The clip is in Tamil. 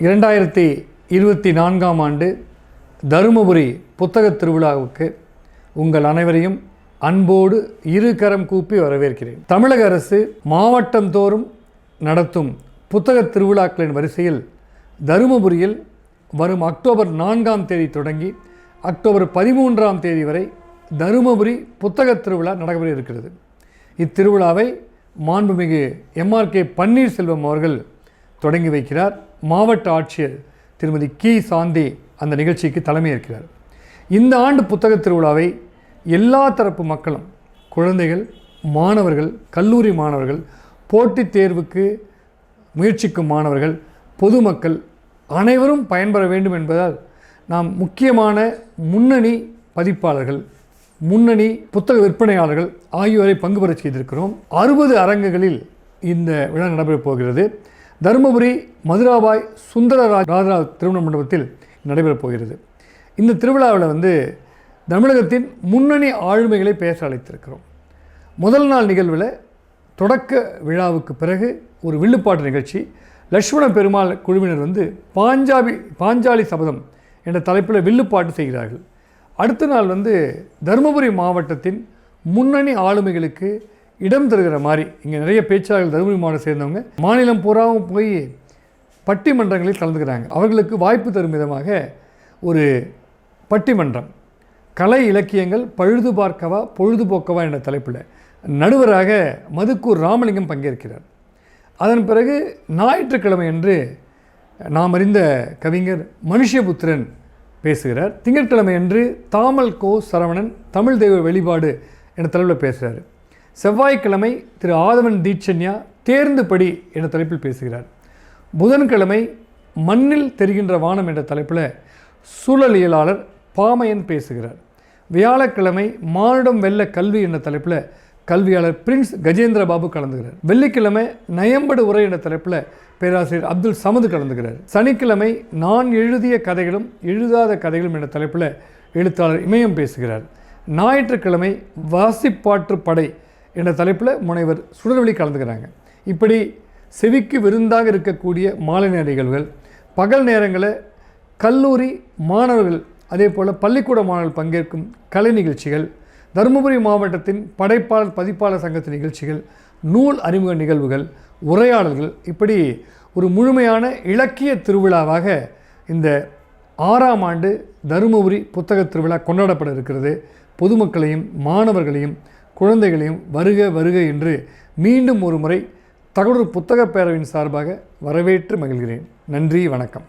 இரண்டாயிரத்தி இருபத்தி நான்காம் ஆண்டு தருமபுரி புத்தகத் திருவிழாவுக்கு உங்கள் அனைவரையும் அன்போடு இரு கரம் கூப்பி வரவேற்கிறேன். தமிழக அரசு மாவட்டம் தோறும் நடத்தும் புத்தகத் திருவிழாக்களின் வரிசையில் தருமபுரியில் வரும் அக்டோபர் நான்காம் தேதி தொடங்கி அக்டோபர் பதிமூன்றாம் தேதி வரை தருமபுரி புத்தகத் திருவிழா நடைபெற இருக்கிறது. இத்திருவிழாவை மாண்புமிகு எம்ஆர்கே பன்னீர்செல்வம் அவர்கள் தொடங்கி வைக்கிறார். மாவட்ட ஆட்சியர் திருமதி கி. சாந்தி அந்த நிகழ்ச்சிக்கு தலைமையேற்கிறார் இந்த ஆண்டு புத்தக திருவிழாவை எல்லா தரப்பு மக்களும் குழந்தைகள் மாணவர்கள் கல்லூரி மாணவர்கள் போட்டித் தேர்வுக்கு முயற்சிக்கும் மாணவர்கள் பொதுமக்கள் அனைவரும் பயன்பெற வேண்டும் என்பதால் நாம் முக்கியமான முன்னணி பதிப்பாளர்கள் முன்னணி புத்தக விற்பனையாளர்கள் ஆகியோரை பங்கு பெறச் செய்திருக்கிறோம். அறுபது அரங்குகளில் இந்த விழா நடைபெறப் போகிறது. தருமபுரி மதுராபாய் சுந்தரராஜ் ராஜராஜ் திருமண மண்டபத்தில் நடைபெறப் போகிறது. இந்த திருவிழாவில் வந்து தமிழகத்தின் முன்னணி ஆளுமைகளை பேச அழைத்திருக்கிறோம். முதல் நாள் நிகழ்வில் தொடக்க விழாவுக்கு பிறகு ஒரு வில்லுப்பாட்டு நிகழ்ச்சி. லட்சுமண பெருமாள் குழுவினர் வந்து பாஞ்சாபி பாஞ்சாலி சபதம் என்ற தலைப்பில் வில்லுப்பாட்டு செய்கிறார்கள். அடுத்த நாள் வந்து தருமபுரி மாவட்டத்தின் முன்னணி ஆளுமைகளுக்கு இடம் தருகிற மாதிரி இங்கே நிறைய பேச்சாளர்கள் தருமபுரி மாவட்டம் சேர்ந்தவங்க மாநிலம் பூராவும் போய் பட்டிமன்றங்களில் கலந்துக்கிறாங்க. அவர்களுக்கு வாய்ப்பு தரும் விதமாக ஒரு பட்டிமன்றம். கலை இலக்கியங்கள் பழுது பார்க்கவா பொழுதுபோக்கவா என்ற தலைப்பில் நடுவராக மதுக்கூர் ராமலிங்கம் பங்கேற்கிறார். அதன் பிறகு ஞாயிற்றுக்கிழமை என்று நாம் அறிந்த கவிஞர் மனுஷபுத்திரன் பேசுகிறார். திங்கட்கிழமை என்று தாமல் கோ சரவணன் தமிழ் தெய்வ வெளிப்பாடு என்ற தலைவில் பேசுகிறார் செவ்வாய்க்கிழமை திரு ஆதவன் தீட்சன்யா தேர்ந்து படி என்ற தலைப்பில் பேசுகிறார். புதன்கிழமை மண்ணில் தெரிகின்ற வானம் என்ற தலைப்பில் சூழலியலாளர் பாமையன் பேசுகிறார். வியாழக்கிழமை மானுடம் வெல்ல கல்வி என்ற தலைப்பில் கல்வியாளர் பிரின்ஸ் கஜேந்திர பாபு கலந்துகிறார். வெள்ளிக்கிழமை நயம்படு உரை என்ற தலைப்பில் பேராசிரியர் அப்துல் சமது கலந்துகிறார். சனிக்கிழமை நான் எழுதிய கதைகளும் எழுதாத கதைகளும் என்ற தலைப்பில் எழுத்தாளர் இமயம் பேசுகிறார். ஞாயிற்றுக்கிழமை வாசிப்பாற்று படை என்ற தலைப்பில் முனைவர் சுடர்வழி கலந்துக்கிறாங்க. இப்படி செவிக்கு விருந்தாக இருக்கக்கூடிய மாலை நேர நிகழ்வுகள் பகல் நேரங்களில் கல்லூரி மாணவர்கள் அதே போல் பள்ளிக்கூட மாணவர்கள் பங்கேற்கும் கலை நிகழ்ச்சிகள் தருமபுரி மாவட்டத்தின் படைப்பாளர் பதிப்பாளர் சங்கத்தின் நிகழ்ச்சிகள் நூல் அறிமுக நிகழ்வுகள் உரையாடல்கள் இப்படி ஒரு முழுமையான இலக்கிய திருவிழாவாக இந்த ஆறாம் ஆண்டு தருமபுரி புத்தக திருவிழா கொண்டாடப்பட இருக்கிறது. பொதுமக்களையும் மாணவர்களையும் குழந்தைகளையும் வருக வருக என்று மீண்டும் ஒரு முறை தகடூர் புத்தகப் பேரவையின் சார்பாக வரவேற்று மகிழ்கிறேன். நன்றி வணக்கம்.